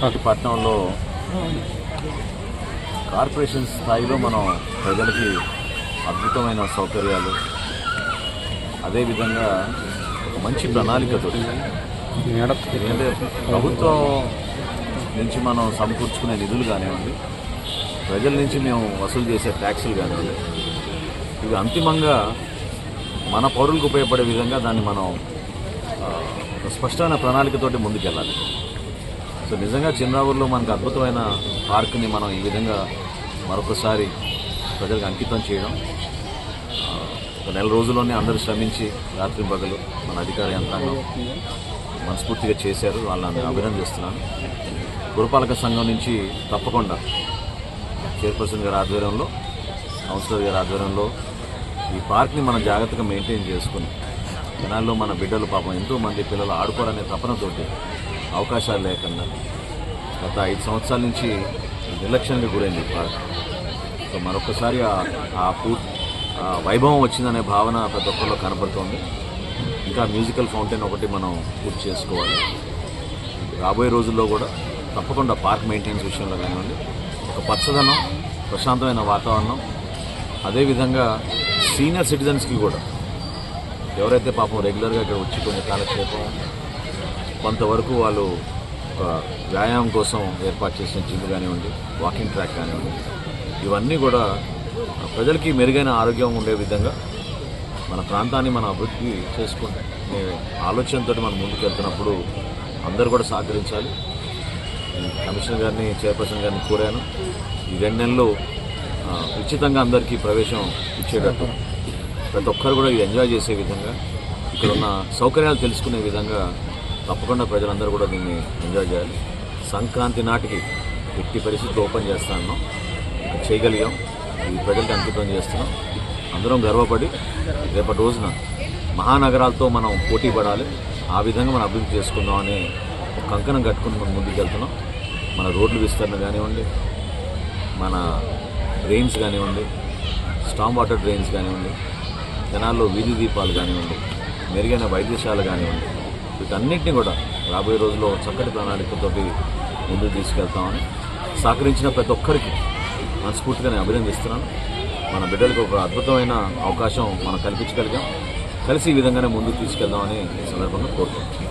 పట్టణంలో కార్పొరేషన్ స్థాయిలో మనం ప్రజలకి అద్భుతమైన సౌకర్యాలు అదేవిధంగా మంచి ప్రణాళికతో ఎందుకంటే ప్రభుత్వం నుంచి మనం సమకూర్చుకునే నిధులు కానివ్వండి ప్రజల నుంచి మేము వసూలు చేసే ట్యాక్సులు కానివ్వండి ఇవి అంతిమంగా మన పౌరులకు ఉపయోగపడే విధంగా దాన్ని మనం స్పష్టమైన ప్రణాళికతోటి ముందుకెళ్ళాలి. సో నిజంగా చిన్నరావుల్లో మనకు అద్భుతమైన పార్క్ని మనం ఈ విధంగా మరొకసారి ప్రజలకు అంకితం చేయడం ఒక నెల రోజుల్లోనే అందరూ శ్రమించి రాత్రి పగలు మన అధికార యంత్రాంగం మనస్ఫూర్తిగా చేశారు. వాళ్ళని అభినందిస్తున్నాను పురపాలక సంఘం నుంచి తప్పకుండా చైర్పర్సన్ గారి ఆధ్వర్యంలో కౌన్సిలర్ గారి ఆధ్వర్యంలో ఈ పార్క్ని మనం జాగ్రత్తగా మెయింటైన్ చేసుకుని జనాల్లో మన బిడ్డలు పాపం ఎంతో మంది పిల్లలు ఆడుకోవాలనే తపనతోటి అవకాశాలు లేకుండా గత ఐదు సంవత్సరాల నుంచి నిర్లక్ష్యానికి గురైంది పార్క్ సో మరొకసారి ఆ- పూర్తి పూ వైభవం వచ్చిందనే భావన ప్రతి ఒక్కరిలో కనపడుతోంది ఇంకా మ్యూజికల్ ఫౌంటైన్ ఒకటి మనం పూర్తి చేసుకోవాలి. రాబోయే రోజుల్లో కూడా తప్పకుండా పార్క్ మెయింటెనెన్స్ విషయంలో కానివ్వండి ఒక పచ్చదనం ప్రశాంతమైన వాతావరణం అదేవిధంగా సీనియర్ సిటిజన్స్కి కూడా ఎవరైతే పాపం రెగ్యులర్గా ఇక్కడ వచ్చి కొన్ని కాలక్షేపం కొంతవరకు వాళ్ళు ఒక వ్యాయామం కోసం ఏర్పాటు చేసిన జిమ్ కానివ్వండి వాకింగ్ ట్రాక్ కానివ్వండి ఇవన్నీ కూడా ప్రజలకి మెరుగైన ఆరోగ్యం ఉండే విధంగా మన ప్రాంతాన్ని మనం అభివృద్ధి చేసుకుంటే ఆలోచనతో మనం ముందుకు వెళ్తున్నప్పుడు అందరూ కూడా సహకరించాలి. కమిషనర్ గారిని చైర్పర్సన్ గారిని కోరాను. ఈ రెండు నెలలు ఉచితంగా అందరికీ ప్రవేశం ఇచ్చేటట్టు ప్రతి ఒక్కరు కూడా ఇది ఎంజాయ్ చేసే విధంగా ఇక్కడ ఉన్న సౌకర్యాలు తెలుసుకునే విధంగా తప్పకుండా ప్రజలందరూ కూడా దీన్ని ఎంజాయ్ చేయాలి. సంక్రాంతి నాటికి ఎట్టి పరిస్థితులు ఓపెన్ చేస్తాను చేయగలిగాం. ఇది ప్రజలకు అంకితం చేస్తున్నాం. అందరం గర్వపడి రేపటి రోజున మహానగరాలతో మనం పోటీ పడాలి. ఆ విధంగా మనం అభివృద్ధి చేసుకుందాం అనే ఒక కంకణం కట్టుకుని మనం ముందుకు వెళ్తున్నాం. మన రోడ్లు విస్తరణ కానివ్వండి మన డ్రైన్స్ కానివ్వండి స్టామ్ వాటర్ డ్రైన్స్ కానివ్వండి జనాల్లో వీధి దీపాలు కానివ్వండి మెరుగైన వైద్యశాల కానివ్వండి వీటన్నిటిని కూడా రాబోయే రోజుల్లో చక్కటి ప్రణాళికతోటి ముందుకు తీసుకెళ్తామని సహకరించిన ప్రతి ఒక్కరికి మనస్ఫూర్తిగా నేను అభినందిస్తున్నాను. మన బిడ్డలకు ఒక అద్భుతమైన అవకాశం మనం కల్పించగలిగాం. కలిసి ఈ విధంగానే ముందుకు తీసుకెళ్దామని ఈ సందర్భంగా కోరుకుంటున్నాను